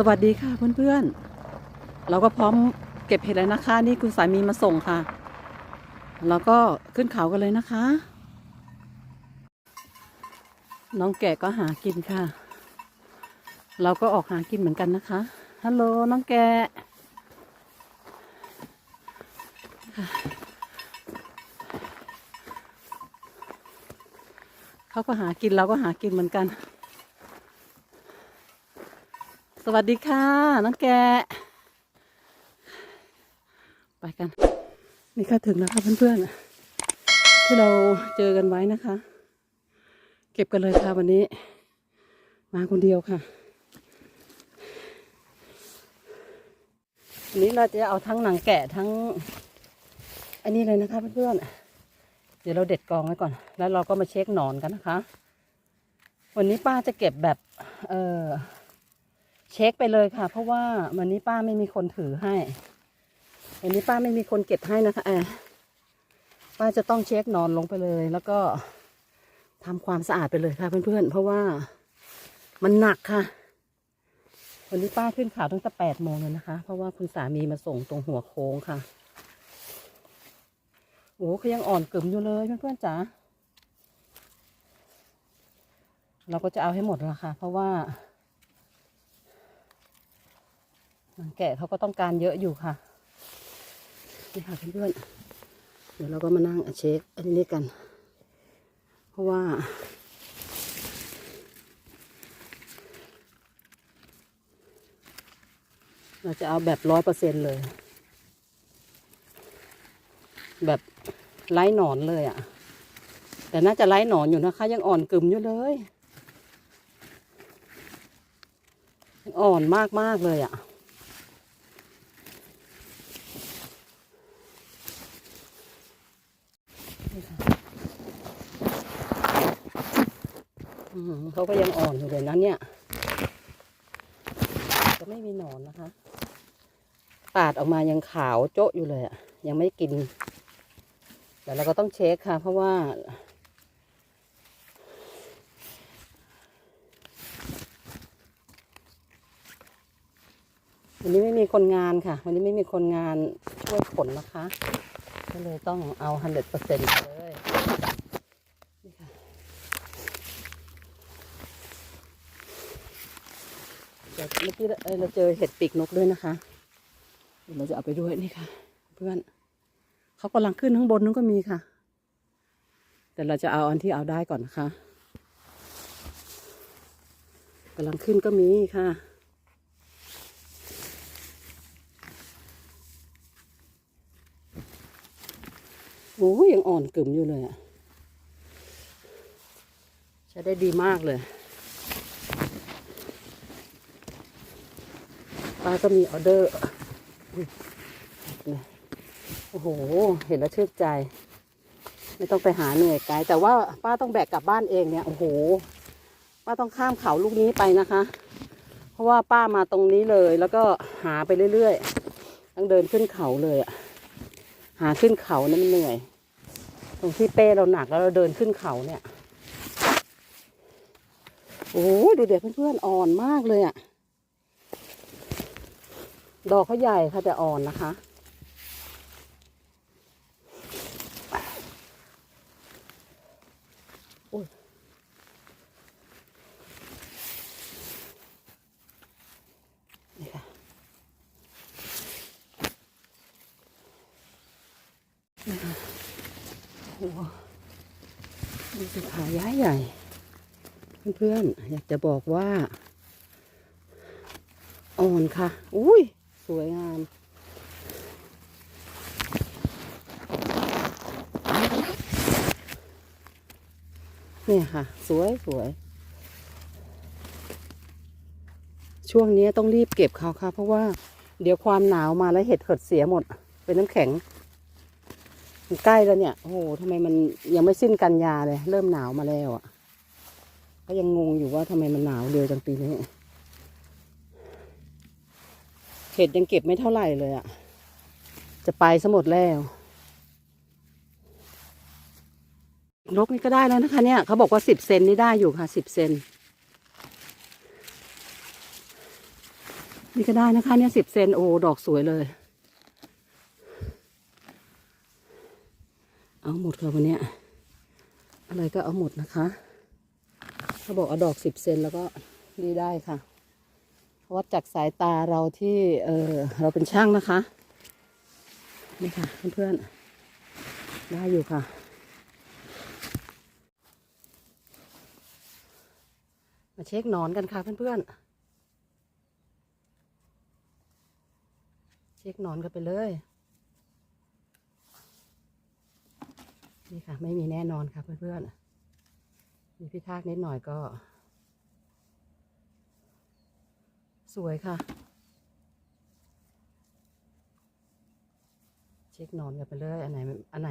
สวัสดีค่ะเพื่อนๆ เราก็พร้อมเก็บเห็ดแล้วนะคะ นี่คุณสามีมาส่งค่ะ แล้วก็ขึ้นเขากันเลยนะคะ น้องแกะก็หากินค่ะ เราก็ออกหากินเหมือนกันนะคะฮัลโหลน้องแกะเขาก็หากินเราก็หากินเหมือนกัน สวัสดีค่ะ น้องแกไปกัน นี่ค่ะถึงแล้วค่ะเพื่อนๆที่เราเจอกันไว้นะคะ เก็บกันเลยค่ะวันนี้ มาคนเดียวค่ะวันนี้เราจะเอาทั้งหนังแกะทั้ง อันนี้เลยนะคะเพื่อนๆเดี๋ยวเราเด็ดกองไว้ก่อน แล้วเราก็มาเช็คหนอนกันนะคะ วันนี้ป้าจะเก็บแบบ เออ เช็คไปเลยค่ะ เพราะว่าวันนี้ป้าไม่มีคนถือให้ วันนี้ป้าไม่มีคนเก็บให้นะคะแอป้าจะต้องเช็คนอนลงไปเลย แล้วก็ทำความสะอาดไปเลยค่ะ เพื่อนๆ เพราะว่ามันหนักค่ะ วันนี้ป้าขึ้นเขาวตั้งแต่แปดโมงเลยนะคะ เพราะว่าคุณสามีมาส่งตรงหัวโค้งค่ะ โอ้เขายังอ่อนกึ่มอยู่เลยเพื่อนๆจ๋า เราก็จะเอาให้หมดแล้วค่ะ เพราะว่า หนังแกะเขาก็ต้องการเยอะอยู่ค่ะ นี่ค่ะเพื่อนๆเดี๋ยวเราก็มานั่งเช็คอันนี้กัน เพราะว่า เราจะเอาแบบร้อยเปอร์เซ็นเลย แบบไร้หนอนเลยอะ่ะ แต่น่าจะไร้หนอนอยู่นะคะ ยังอ่อนกึ่มอยู่เลยอ่อนมากมากๆเลยอะ่ะ เขาก็ยังอ่อนอยู่เลยนะเนี่ย จะไม่มีหนอนนะคะ ปาดออกมายังขาวโจ๊ะอยู่เลยอะยังไม่กิน แต่เราก็ต้องเช็คค่ะ เพราะว่า วันนี้ไม่มีคนงานค่ะ วันนี้ไม่มีคนงานช่วยขนนะคะ ก็เลยต้องเอาฮันเดดเปอร์เซ็นต์เลยนี่ค่ะ เมื่อกี้เราเจอเห็ดปีกนกด้วยนะคะ เดี๋ยวเราจะเอาไปด้วยนี่ค่ะ เพื่อนเขากำลังขึ้นข้างบนนู้นก็มีค่ะ แต่เราจะเอาอันที่เอาได้ก่อนนะคะกำลังขึ้นก็มีค่ะโอ้ยยังอ่อนกึ่มอยู่เลยอะ ใช้ได้ดีมากเลย ป้าก็มีออเดอร์โอ้โห เห็นแล้วชื่นใจ ไม่ต้องไปหาเหนื่อยไกลแต่ว่าป้าต้องแบกกลับบ้านเองเนี่ย โอ้โห ป้าต้องข้ามเขาลูกนี้ไปนะคะ เพราะว่าป้ามาตรงนี้เลย แล้วก็หาไปเรื่อยๆต้องเดินขึ้นเขาเลยอะหาขึ้นเขาเนี่ยมันเหนื่อย ตรงที่เป้เราหนักแล้วเราเดินขึ้นเขาเนี่ย โอ้โหดูเด็กเพื่อนๆอ่อนมากเลยอะ ดอกเขาใหญ่ค่ะแต่อ่อนนะคะ นี่ค่ะ โอ้โหดูสิขาย้ายใหญ่ เพื่อนๆ อยากจะบอกว่า อ่อนค่ะ อุ้ย สวยงามเนี่ยค่ะ สวยสวย ช่วงนี้ต้องรีบเก็บเขาค่ะ เพราะว่าเดี๋ยวความหนาวมาแล้วเห็ดเขิดเสียหมด เป็นน้ำแข็งมันใกล้แล้วเนี่ย โอ้โหทำไมมันยังไม่สิ้นกันยาเลย เริ่มหนาวมาแล้วอะ่ะ ก็ยังงงอยู่ว่าทำไมมันหนาวเร็วจังปีนี้ เห็ดยังเก็บไม่เท่าไหร่เลยอะ่ะ จะไปซะหมดแล้ว นกนี่ก็ได้แล้วนะคะเนี่ย เขาบอกว่าสิบเซนนี่ได้อยู่ค่ะสิบเซนนี่ก็ได้นะคะเนี่ยสิบเซนโอ้ดอกสวยเลย เอาหมดค่ะวันนี้อะไรก็เอาหมดนะคะ เขาบอกเอาดอกสิบเซนแล้วก็ดีได้ค่ะ วัดจากสายตาเราที่เออเราเป็นช่างนะคะ นี่ค่ะเพื่อนๆได้อยู่ค่ะ มาเช็คหนอนกันค่ะเพื่อนๆ เช็คหนอนกันไปเลย นี่ค่ะ ไม่มีแน่นอนค่ะเพื่อนๆ มีพิทากนิดหน่อยก็ สวยค่ะ เช็คนอนกันไปเลย อันไหน อันไหน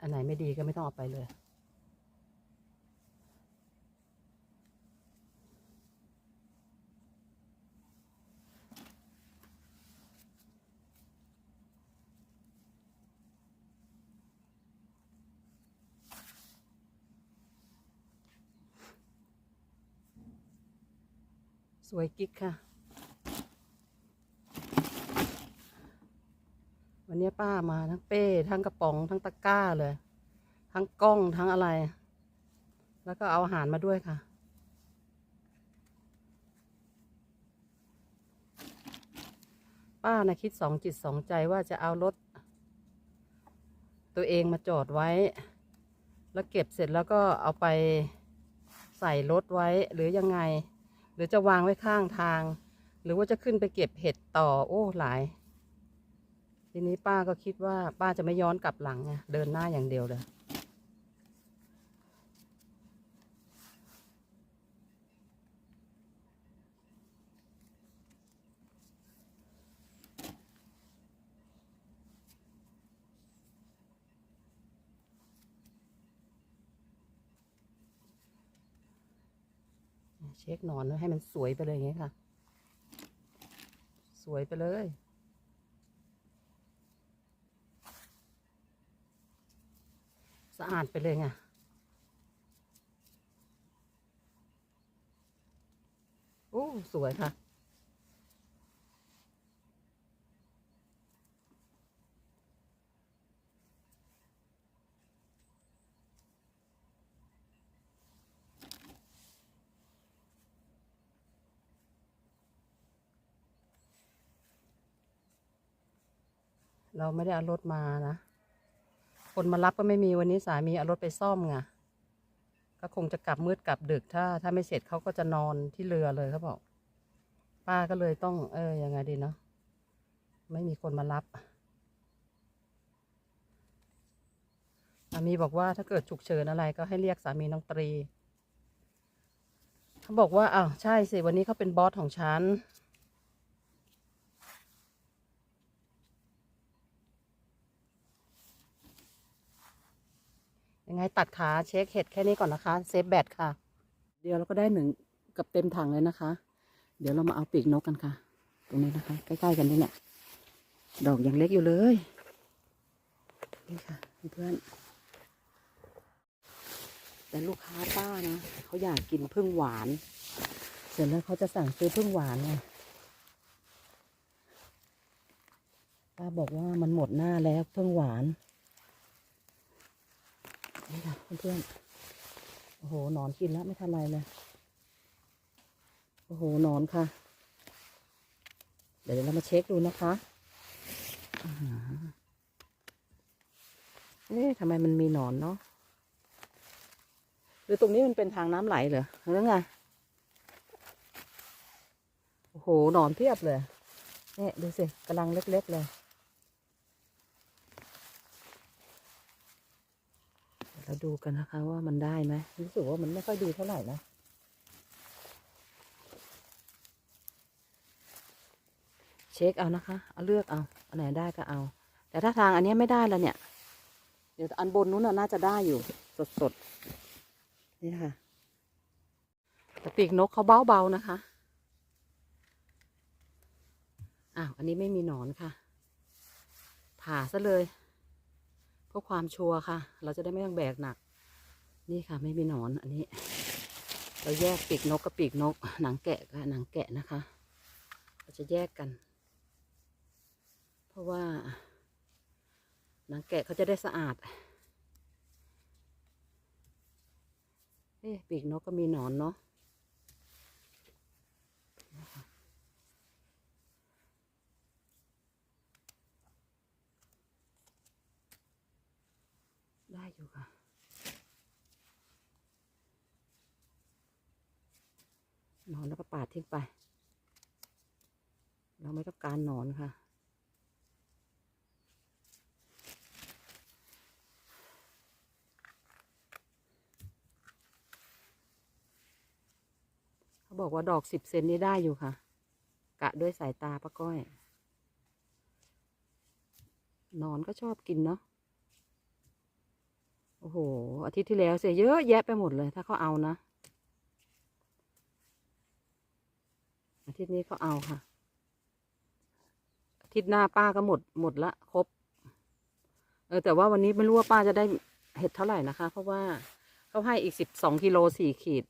อันไหนไม่ดีก็ไม่ต้องเอาไปเลย สวยกิ๊กค่ะ วันนี้ป้ามาทั้งเป้ ทั้งกระป๋อง ทั้งตะกร้าเลย ทั้งกล้อง ทั้งอะไร แล้วก็เอาอาหารมาด้วยค่ะ ป้านะคิดสองจิตสองใจว่าจะเอารถ ตัวเองมาจอดไว้ แล้วเก็บเสร็จแล้วก็เอาไปใส่รถไว้หรือยังไง หรือจะวางไว้ข้างทาง หรือว่าจะขึ้นไปเก็บเห็ดต่อ โอ้หลาย ทีนี้ป้าก็คิดว่าป้าจะไม่ย้อนกลับหลังไงเดินหน้าอย่างเดียวเลย เช็คหนอนให้มันสวยไปเลยอย่างเงี้ค่ะ สวยไปเลยะอาดไปเลยไงโอ้สวยค่ะ เราไม่ได้เอารถมานะ คนมารับก็ไม่มีวันนี้สามีเอารถไปซ่อมไงก็คงจะกลับมืดกลับดึกถ้า ถ้าไม่เสร็จเขาก็จะนอนที่เรือเลยเขาบอก ป้าก็เลยต้อง เออยังไงดีเนาะไม่มีคนมารับสามีบอกว่าถ้าเกิดฉุกเฉินอะไรก็ให้เรียกสามีน้องตรีเขาบอกว่าอ้าวใช่สิวันนี้เขาเป็นบอสของฉัน ยังไงตัดขาเช็คเห็ดแค่นี้ก่อนนะคะ เซฟแบตค่ะ เดี๋ยวเราก็ได้หนึ่งกับเต็มถังเลยนะคะ เดี๋ยวเรามาเอาปีกนกกันค่ะ ตรงนี้นะคะ ใกล้ๆกันนี่แหละดอกยังเล็กอยู่เลยนี่ค่ะเพื่อนแต่ลูกค้าป้านะเขาอยากกินพึ่งหวาน เสร็จแล้วเขาจะสั่งซื้อพึ่งหวานไงป้าบอกว่ามันหมดหน้าแล้วพึ่งหวาน นี่ค่ะเพื่อนๆโอ้โหหนอนกินแล้วไม่ทำอะไรเลยโอ้โหหนอนค่ะ เดี๋ยวเรามาเช็คดูนะคะเอ๊ะทำไมมันมีหนอนเนาะหรือตรงนี้มันเป็นทางน้ำไหลเหรอหรือไงโอ้โหหนอนเพียบเลยเนี่ยดูสิกำลังเล็ก ๆ เลย เราดูกันนะคะว่ามันได้ไหมรู้สึกว่ามันไม่ค่อยดีเท่าไหร่นะเช็คเอานะคะ เอาเลือกเอา อันไหนได้ก็เอา แต่ถ้าทางอันนี้ไม่ได้แล้วเนี่ย เดี๋ยวอันบนนู้นน่าจะได้อยู่ สดสดๆนี่ค่ะแต่ปีกนกเขาเบาๆนะคะ อ้าว อันนี้ไม่มีหนอนค่ะ ผ่าซะเลย พื่อความชัวร์ค่ะ เราจะได้ไม่ต้องแบกหนัก นี่ค่ะไม่มีหนอนอันนี้ เราแยกปีกนกกับปีกนก หนังแกะกับหนังแกะนะคะ เราจะแยกกัน เพราะว่า หนังแกะเขาจะได้สะอาดเอ๊ะปีกนกก็มีหนอนเนาะนะคะ ได้อยู่ค่ะ หนอนแล้วก็ปาดทิ้งไป เราไม่ต้องการหนอนค่ะ เขาบอกว่าดอกสิบเซนนี่ได้อยู่ค่ะ กะด้วยสายตาป้าก้อยนอนก็ชอบกินเนาะ โอ้โห อาทิตย์ที่แล้วเสียเยอะแยะไปหมดเลย ถ้าเขาเอานะ อาทิตย์นี้เขาเอาค่ะ อาทิตย์หน้าป้าก็หมดหมดละครบ เออแต่ว่าวันนี้ไม่รู้ว่าป้าจะได้เห็ดเท่าไหร่นะคะ เพราะว่าเขาให้อีกสิบสองกิโลสี่ขีด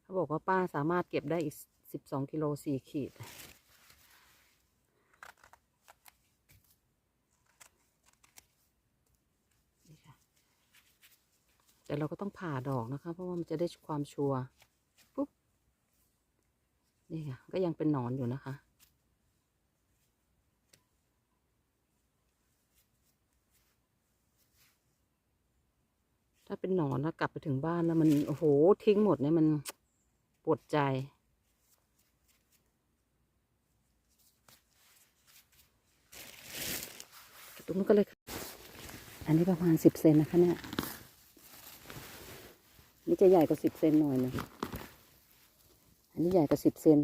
เขาบอกว่าป้าสามารถเก็บได้อีกสิบสองกิโลสี่ขีด นี่ค่ะ แต่เราก็ต้องผ่าดอกนะคะ เพราะว่ามันจะได้ความชัวร์ปุ๊บนี่ค่ะ ก็ยังเป็นหนอนอยู่นะคะ ถ้าเป็นหนอนแล้วกลับไปถึงบ้านแล้วมันโอ้โหทิ้งหมดเนี่ยมันปวดใจตรงนู้นก็เลย อันนี้ประมาณสิบเซนนะคะเนี่ย นี่จะใหญ่กว่าสิบเซนหน่อยนึงอันนี้ใหญ่กว่าสิบเซน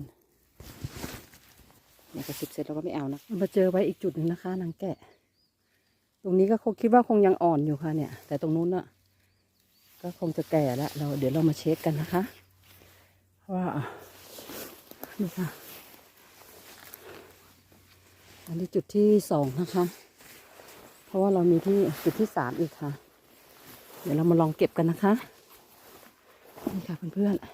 ใหญ่กว่าสิบเซนเราก็ไม่เอานะมาเจอไว้อีกจุดหนึ่งนะคะนางแกะ ตรงนี้ก็คงคิดว่าคงยังอ่อนอยู่ค่ะเนี่ย แต่ตรงนู้นอะก็คงจะแก่แล้วเราเดี๋ยวเรามาเช็คกันนะคะ ว่านี่ค่ะอันนี้จุดที่สองนะคะ เพราะว่าเรามีที่จุดที่สามอีกค่ะ เดี๋ยวเรามาลองเก็บกันนะคะ นี่ค่ะเพื่อนๆ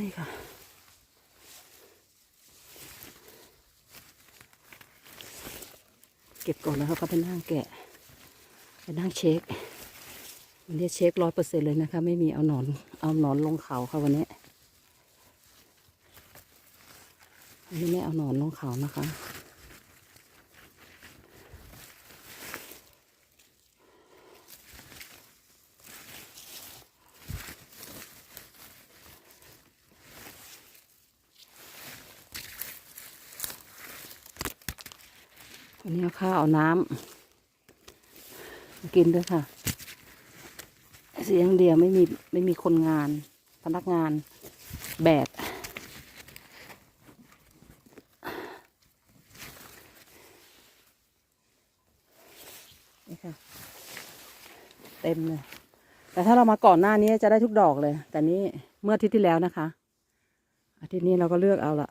นี่ค่ะ เก็บก่อนแล้วเขาไปนั่งแกะ ไปนั่งเช็ค วันนี้เช็คร้อยเปอร์เซ็นเลยนะคะ ไม่มีเอาหนอน เอาหนอนลงเขาค่ะวันนี้วันนี้ไม่เอาหนอนลงเขานะคะ วันนี้เอา ข้าวเอาน้ำมากินด้วยค่ะ เสียงเดียวไม่มีไม่มีคนงาน พนักงานแบกนี่ค่ะ เต็มเลย แต่ถ้าเรามาก่อนหน้านี้จะได้ทุกดอกเลย แต่นี้เมื่ออาทิตย์ที่แล้วนะคะ อาทิตย์นี้เราก็เลือกเอาละ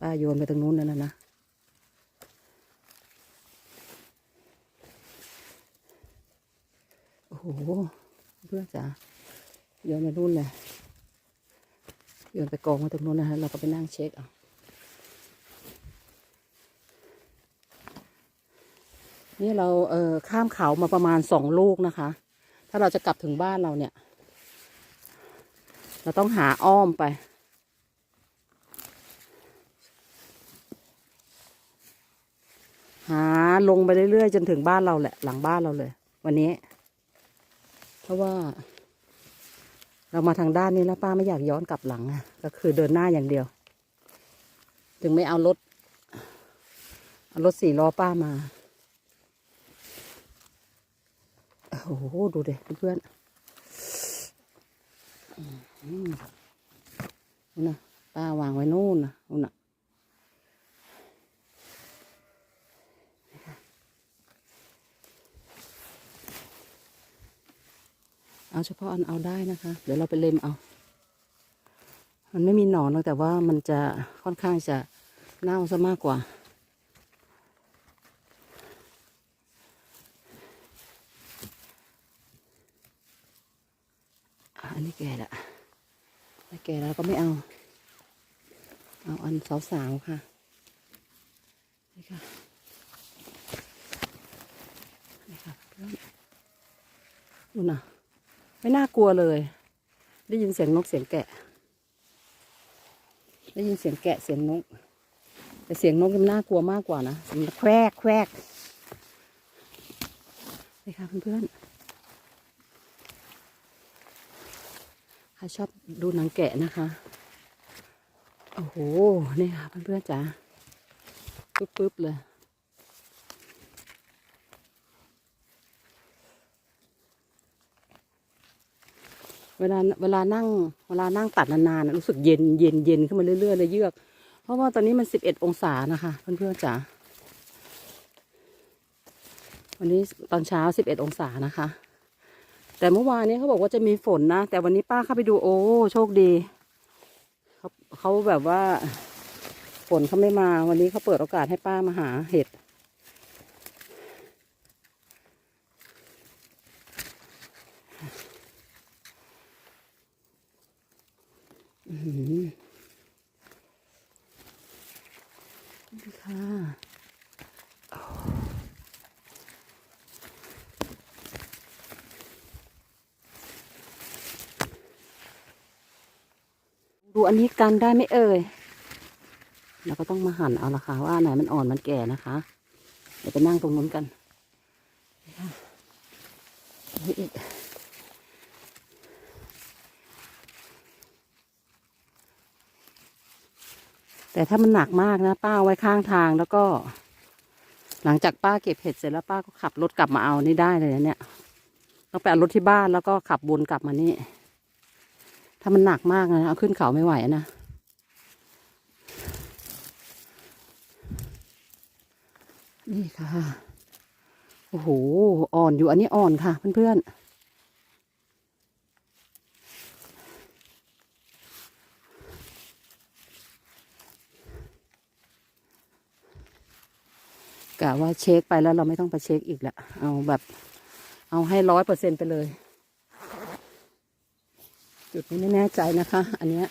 ป้าโยนไปตรงนู้นนั่นนะนะโอ้โหเพื่อนจ๋าโยนไปนู่นเลยโยนไปกองไว้ตรงนู้นนะฮะเราก็ไปนั่งเช็คเอานี่เราเอ่อข้ามเขามาประมาณสองลูกนะคะ ถ้าเราจะกลับถึงบ้านเราเนี่ย เราต้องหาอ้อมไป หาลงไปเรื่อยๆจนถึงบ้านเราแหละ หลังบ้านเราเลย วันนี้ เพราะว่า เรามาทางด้านนี้แล้วป้าไม่อยากย้อนกลับหลังอะก็คือเดินหน้าอย่างเดียว ถึงไม่เอารถเอารถสี่ล้อป้ามาโอ้โหดูเด็เพื่อนอืมนู่นนะป้าวางไว้นู่นนะนู่นนะ เอาเฉพาะอันเอาได้นะคะ เดี๋ยวเราไปเล็มเอา มันไม่มีหนอนแต่ว่ามันจะค่อนข้างจะเน่าซะมากกว่า อันนี้แก่ละถ้าแก่แล้วก็ไม่เอา เอาอันสาวๆค่ะ นี่ค่ะ นี่ค่ะเพื่นดูนะ ไม่น่ากลัวเลย ได้ยินเสียงนกเสียงแกะ ได้ยินเสียงแกะเสียงนก แต่เสียงนกมันน่ากลัวมากกว่านะเสียงแควกแควกนี่ค่ะเพื่อนๆใครชอบดูหนังแกะนะคะ โอ้โห นี่ค่ะเพื่อนๆจ๋าปึ๊บปึ๊บเลย เวลาเวลานั่งเวลานั่งตัดนานๆน่ะรู้สึกเย็นเย็นเย็นขึ้นมาเรื่อยๆเลยเยือก เพราะว่าตอนนี้มันสิบเอ็ดองศานะคะเพื่อนๆจ๋าวันนี้ตอนเช้าสิบเอ็ดองศานะคะ แต่เมื่อวานนี้เขาบอกว่าจะมีฝนนะ แต่วันนี้ป้าเข้าไปดูโอ้โชคดีเขาเขาแบบว่าฝนเขาไม่มาวันนี้เขาเปิดโอกาสให้ป้ามาหาเห็ด อือหือ นี่ค่ะดูอันนี้กันได้ไหมเอ่ยเราก็ต้องมาหั่นเอาละค่ะว่าไหนมันอ่อนมันแก่นะคะ เดี๋ยวไปนั่งตรงนู้นกันนี่อีก แต่ถ้ามันหนักมากนะ ป้าไว้ข้างทางแล้วก็ หลังจากป้าเก็บเห็ดเสร็จแล้วป้าก็ขับรถกลับมาเอานี่ได้เลยนะเนี่ยต้องไปเอารถที่บ้านแล้วก็ขับวนกลับมานี่ ถ้ามันหนักมากนะเอาขึ้นเขาไม่ไหวนะนี่ค่ะ โอ้โห อ่อนอยู่อันนี้อ่อนค่ะเพื่อนๆ กะว่าเช็คไปแล้วเราไม่ต้องไปเช็คอีกละเอาแบบ เอาให้ร้อยเปอร์เซ็นไปเลย จุดนี้ไม่แน่ใจนะคะ อันเนี้ย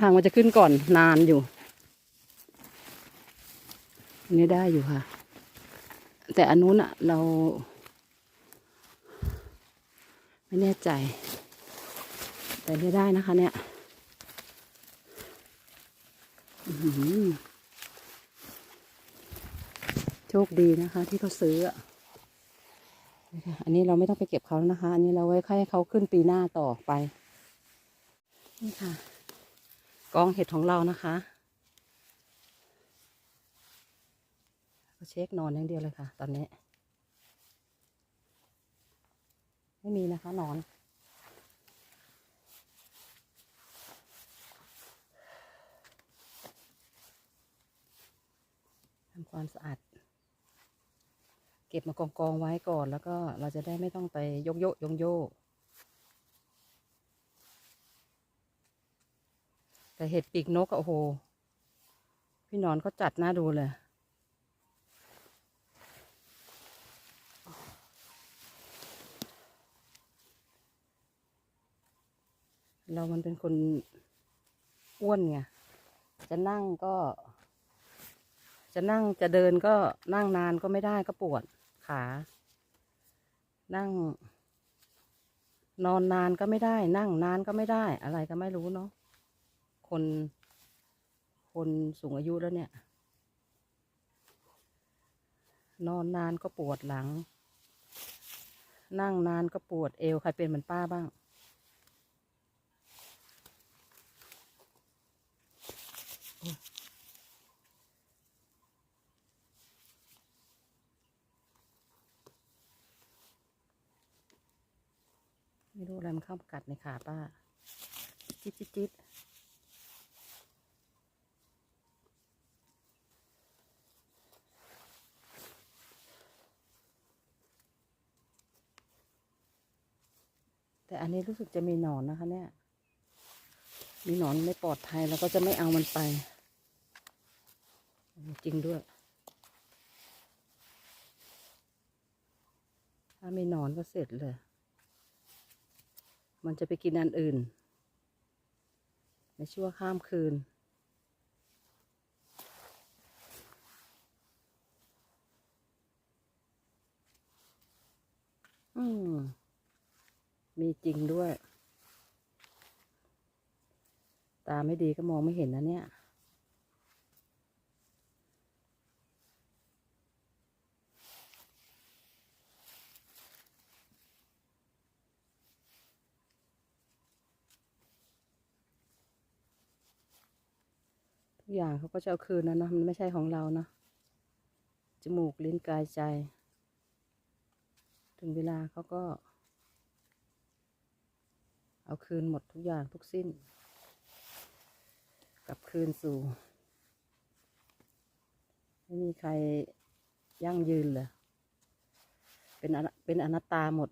ทางมันจะขึ้นก่อนนานอยู่อันนี้ได้อยู่ค่ะ แต่อันนู้นอะเรา ไม่แน่ใจ แต่ไม่ได้นะคะ เนี่ย อือ ชคดีนะคะ ที่เขาซื้ออะอันนี้เราไม่ต้องไปเก็บเขาแล้วนะคะ อันนี้เราไว้ให้เขาขึ้นปีหน้าต่อไป นี่ค่ะ กองเห็ดของเรานะคะเช็คนอนอย่างเดียวเลยค่ะ ตอนนี้ ไม่มีนะคะนอนทำความสะอาด ก็บมากองกองๆไว้ก่อนแล้วก็เราจะได้ไม่ต้องไปยกโยกยงโยกแต่เห็ดปีกนกอะโอ้โห พี่นอนเขาจัดหน้าดูเลยเรามันเป็นคนอ้วนไง จะนั่งก็ จะนั่งจะเดินก็นั่งนานก็ไม่ได้ก็ปวด ขา นั่ง นอนนานก็ไม่ได้ นั่งนานก็ไม่ได้ อะไรก็ไม่รู้เนาะ คน คนสูงอายุแล้วเนี่ย นอนนานก็ปวดหลัง นั่งนานก็ปวดเอว ใครเป็นเหมือนป้าบ้าง ไม่รู้อะไรมันเข้ามากัดในขาป้า จิ๊ดจิ๊ดจิ๊ดแต่อันนี้รู้สึกจะมีหนอนนะคะ เนี่ย มีหนอนไม่ปลอดภัยแล้วก็จะไม่เอามันไป จริงด้วย ถ้ามีหนอนก็เสร็จเลย มันจะไปกินอันอื่น ในชั่วข้ามคืน อืม มีจริงด้วย ตาไม่ดีก็มองไม่เห็นนะเนี่ย ทุกอย่างเขาก็จะเอาคืนนะเนะมันไม่ใช่ของเรานะจมูกลิ้นกายใจ ถึงเวลาเขาก็ เอาคืนหมดทุกอย่างทุกสิ้น กลับคืนสู่ไม่มีใครยั่งยืนเลยเป็นอนัเป็นอนัตตาหมด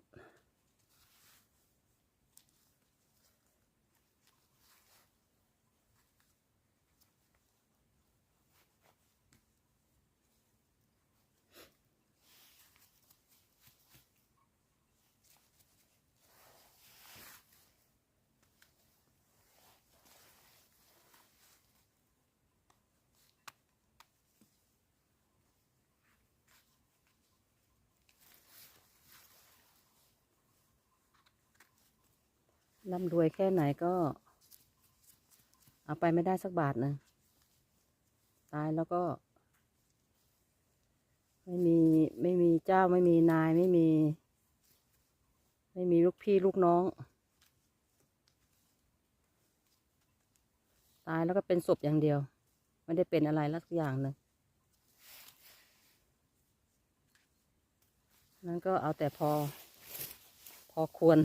ร่ำรวยแค่ไหนก็ เอาไปไม่ได้สักบาทหนึ่งตายแล้วก็ ไม่มีไม่มีเจ้าไม่มีนายไม่มี ไม่มีลูกพี่ลูกน้อง ตายแล้วก็เป็นศพอย่างเดียว ไม่ได้เป็นอะไรลักอย่างหนึ่งนั้นก็เอาแต่พอ พอควร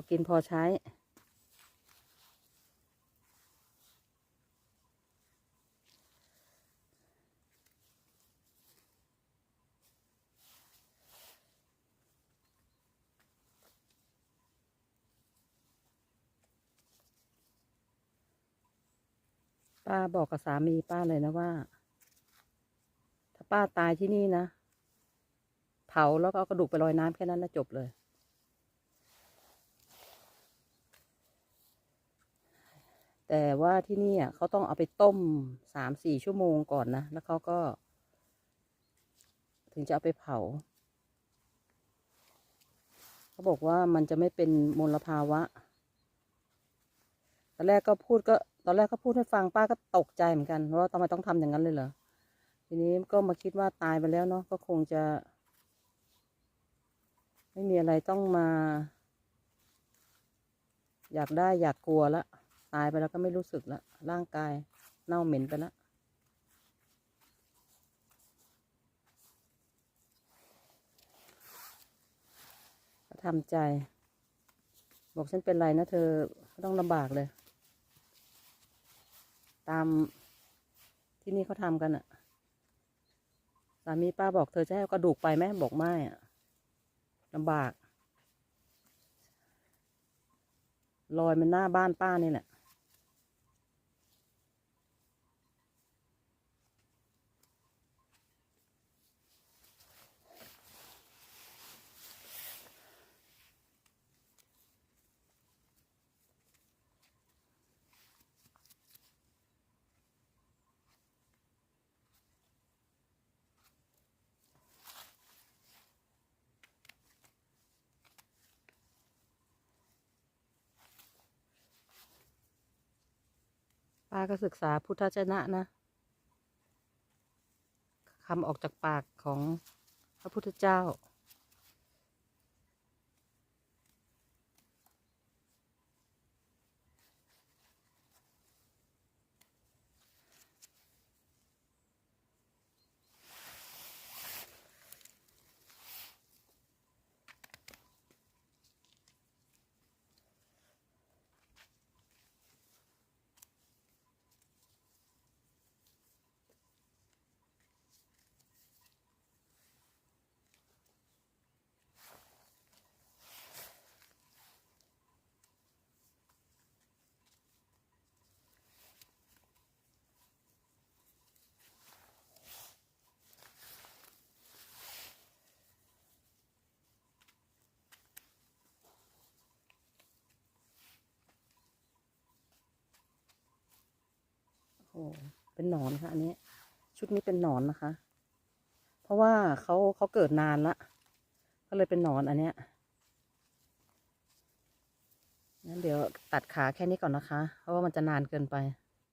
อกินพอใช้ ป้าบอกกับสามีป้าเลยนะว่า ถ้าป้าตายที่นี่นะ เผาแล้วก็เอากระดูกไปลอยน้ำแค่นั้นนะจบเลย แต่ว่าที่นี่อะเขาต้องเอาไปต้มสามสี่ชั่วโมงก่อนนะ แล้วเขาก็ ถึงจะเอาไปเผา เขาบอกว่ามันจะไม่เป็นมลภาวะ ตอนแรกก็พูดก็ ตอนแรกก็พูดให้ฟังป้าก็ตกใจเหมือนกันว่าทำไมต้องทำอย่างนั้นเลยเหรอ ทีนี้ก็มาคิดว่าตายไปแล้วเนาะ ก็คงจะ ไม่มีอะไรต้องมา อยากได้อยากกลัวละ ตายไปแล้วก็ไม่รู้สึกละร่างกายเน่าเหม็นไปละก็ทำใจ บอกฉันเป็นไรนะเธอไม่ต้องลำบากเลย ตามที่นี่เขาทำกันอะสามีป้าบอกเธอจะให้กระดูกไปไหมบอกไม่อะลำบากลอยมันหน้าบ้านป้านี่แหละ ป้าก็ศึกษาพุทธเจ้านะคำออกจากปากของพระพุทธเจ้า เป็นหนอนค่ะ อันนี้ ชุดนี้เป็นหนอนนะคะ เพราะว่าเขาเขาเกิดนานละก็เลยเป็นหนอนอันเนี้ยงั้นเดี๋ยวตัดขาแค่นี้ก่อนนะคะ เพราะว่ามันจะนานเกินไป